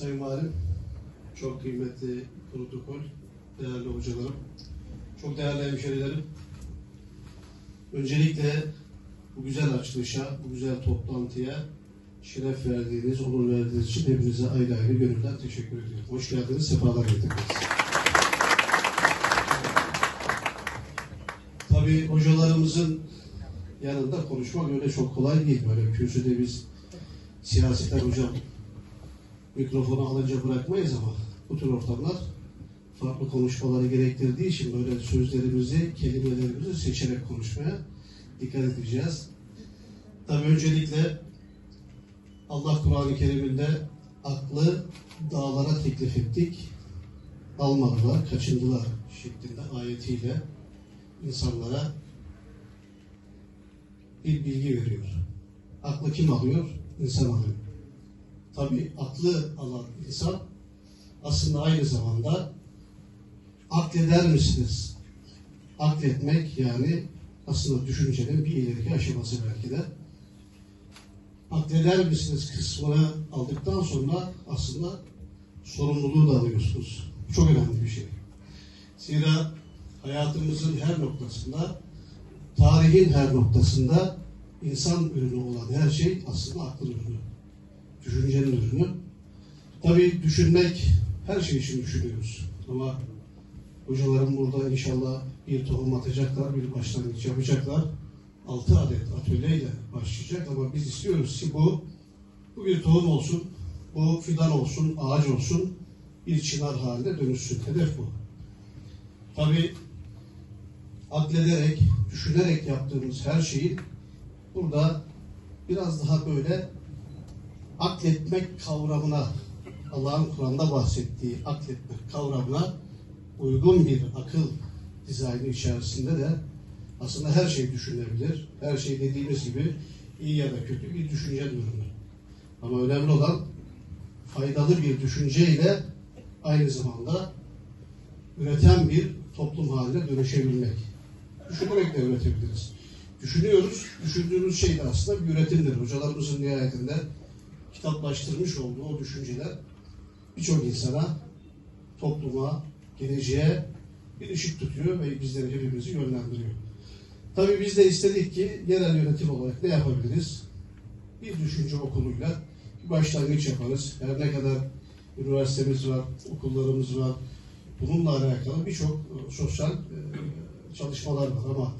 Sayın Valim, çok kıymetli protokol, değerli hocalarım, çok değerli hemşerilerim. Öncelikle bu güzel açılışa, bu güzel toplantıya şeref verdiğiniz, onur verdiğiniz için hepinize ayrı ayrı gönülden teşekkür ediyorum. Hoş geldiniz, sefalar getirdiniz. Tabii hocalarımızın yanında konuşmak öyle çok kolay değil. Böyle kürsüde biz siyasetler hocam mikrofonu alınca bırakmayız ama bu tür ortamlar farklı konuşmaları gerektirdiği için böyle sözlerimizi, kelimelerimizi seçerek konuşmaya dikkat edeceğiz. Tabii öncelikle Allah Kur'an-ı Kerim'inde aklı dağlara teklif ettik. Almadılar, kaçındılar şeklinde ayetiyle insanlara bir bilgi veriyor. Aklı kim alıyor? İnsan alıyor. Tabi aklı alan insan aslında aynı zamanda akleder misiniz? Akletmek yani aslında düşüncenin bir ileriki aşaması belki de. Akleder misiniz kısmını aldıktan sonra aslında sorumluluğu da alıyorsunuz. Çok önemli bir şey. Zira hayatımızın her noktasında, tarihin her noktasında insan ürünü olan her şey aslında aklın ürünü. Düşüncenin ürünü. Tabii düşünmek, her şey için düşünüyoruz. Ama hocalarım burada inşallah bir tohum atacaklar, bir başlangıç yapacaklar. Altı adet atölyeyle başlayacak ama biz istiyoruz ki bu, bu bir tohum olsun, bu fidan olsun, ağaç olsun, bir çınar haline dönüşsün. Hedef bu. Tabii aklederek, düşünerek yaptığımız her şeyi burada biraz daha böyle akletmek kavramına, Allah'ın Kur'an'da bahsettiği akletmek kavramına uygun bir akıl dizaynı içerisinde de aslında her şey düşünülebilir. Her şey dediğimiz gibi iyi ya da kötü bir düşünce ürünü. Ama önemli olan faydalı bir düşünceyle aynı zamanda üreten bir toplum haline dönüşebilmek. Düşünerek de üretebiliriz. Düşünüyoruz, düşündüğümüz şey de aslında bir üretimdir. Hocalarımızın nihayetinde kitaplaştırmış olduğu o düşünceler birçok insana, topluma, geleceğe bir ışık tutuyor ve bizleri hepimizi yönlendiriyor. Tabii biz de istedik ki yerel yönetim olarak ne yapabiliriz? Bir düşünce okuluyla bir başlangıç yaparız. Her ne kadar üniversitemiz var, okullarımız var, bununla alakalı birçok e, sosyal e, çalışmalar var ama